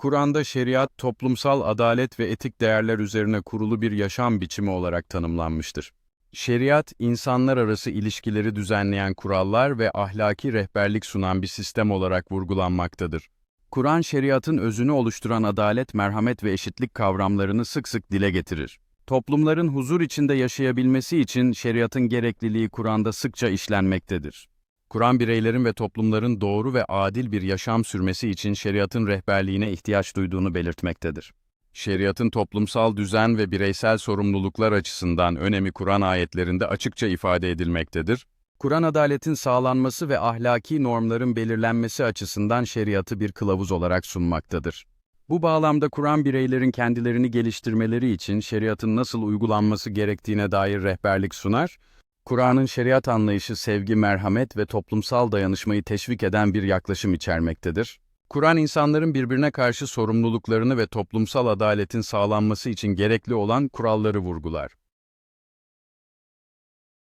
Kur'an'da şeriat, toplumsal adalet ve etik değerler üzerine kurulu bir yaşam biçimi olarak tanımlanmıştır. Şeriat, insanlar arası ilişkileri düzenleyen kurallar ve ahlaki rehberlik sunan bir sistem olarak vurgulanmaktadır. Kur'an, şeriatın özünü oluşturan adalet, merhamet ve eşitlik kavramlarını sık sık dile getirir. Toplumların huzur içinde yaşayabilmesi için şeriatın gerekliliği Kur'an'da sıkça işlenmektedir. Kur'an bireylerin ve toplumların doğru ve adil bir yaşam sürmesi için şeriatın rehberliğine ihtiyaç duyduğunu belirtmektedir. Şeriatın toplumsal düzen ve bireysel sorumluluklar açısından önemi Kur'an ayetlerinde açıkça ifade edilmektedir. Kur'an adaletin sağlanması ve ahlaki normların belirlenmesi açısından şeriatı bir kılavuz olarak sunmaktadır. Bu bağlamda Kur'an bireylerin kendilerini geliştirmeleri için şeriatın nasıl uygulanması gerektiğine dair rehberlik sunar, Kur'an'ın şeriat anlayışı sevgi, merhamet ve toplumsal dayanışmayı teşvik eden bir yaklaşım içermektedir. Kur'an insanların birbirine karşı sorumluluklarını ve toplumsal adaletin sağlanması için gerekli olan kuralları vurgular.